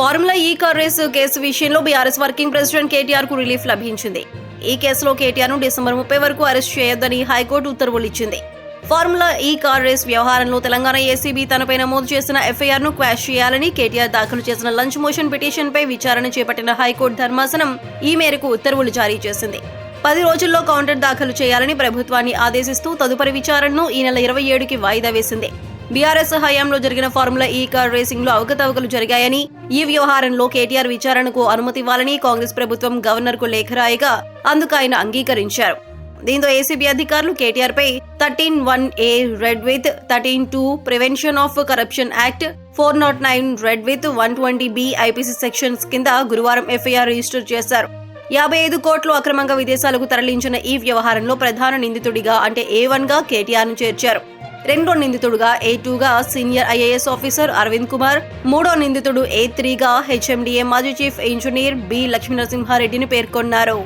Formula E car race case విషయంలో BRS working president కేటీఆర్కు relief లభించింది. ఈ కేసులో కేటీఆర్ను డిసెంబర్ ముప్పై వరకు అరెస్ట్ చేయొద్దని హైకోర్టు ఉత్తర్వులు ఇచ్చింది ఫార్ములా ఈ కార్ రేస్ వ్యవహారంలో తెలంగాణ ఏసీబీ తనపై నమోదు చేసిన ఎఫ్ఐఆర్ను క్వాష్ చేయాలని కేటీఆర్ దాఖలు చేసిన లంచ్ మోషన్ పిటిషన్ పై విచారణ చేపట్టిన హైకోర్టు ధర్మాసనం ఈ మేరకు ఉత్తర్వులు జారీ చేసింది. పది రోజుల్లో కౌంటర్ దాఖలు చేయాలని ప్రభుత్వాన్ని ఆదేశిస్తూ తదుపరి విచారణను ఈ నెల ఇరవై ఏడుకి వాయిదా వేసింది. బీఆర్ఎస్ హయాంలో జరిగిన ఫార్ములా ఈ కార్ రేసింగ్లో అవకతవకలు జరిగాయని ఈ వ్యవహారంలో కేటీఆర్ విచారణకు అనుమతి ఇవ్వాలని కాంగ్రెస్ ప్రభుత్వం గవర్నర్కు లేఖ రాయగా అందుకు ఆయన అంగీకరించారు. దీంతో ఏసీబీ అధికారులు కేటీఆర్ పై thirteen one A read with thirteen two prevention of corruption act four nought nine read with one twenty B IPC sections కింద గురువారం ఎఫ్ఐఆర్ రిజిస్టర్ చేశారు. యాభై ఐదు కోట్లు అక్రమంగా విదేశాలకు తరలించిన ఈ వ్యవహారంలో ప్రధాన నిందితుడిగా అంటే ఏ వన్గా కేటీఆర్ను చేర్చారు. రెండో నిందితుడుగా ఏ టూగా senior IAS officer Arvind Kumar మూడో నిందితుడు ఏ త్రీగా హెచ్ఎండిఏ మాజీ చీఫ్ ఇంజనీర్ బి లక్ష్మీనరసింహారెడ్డిని పేర్కొన్నారు.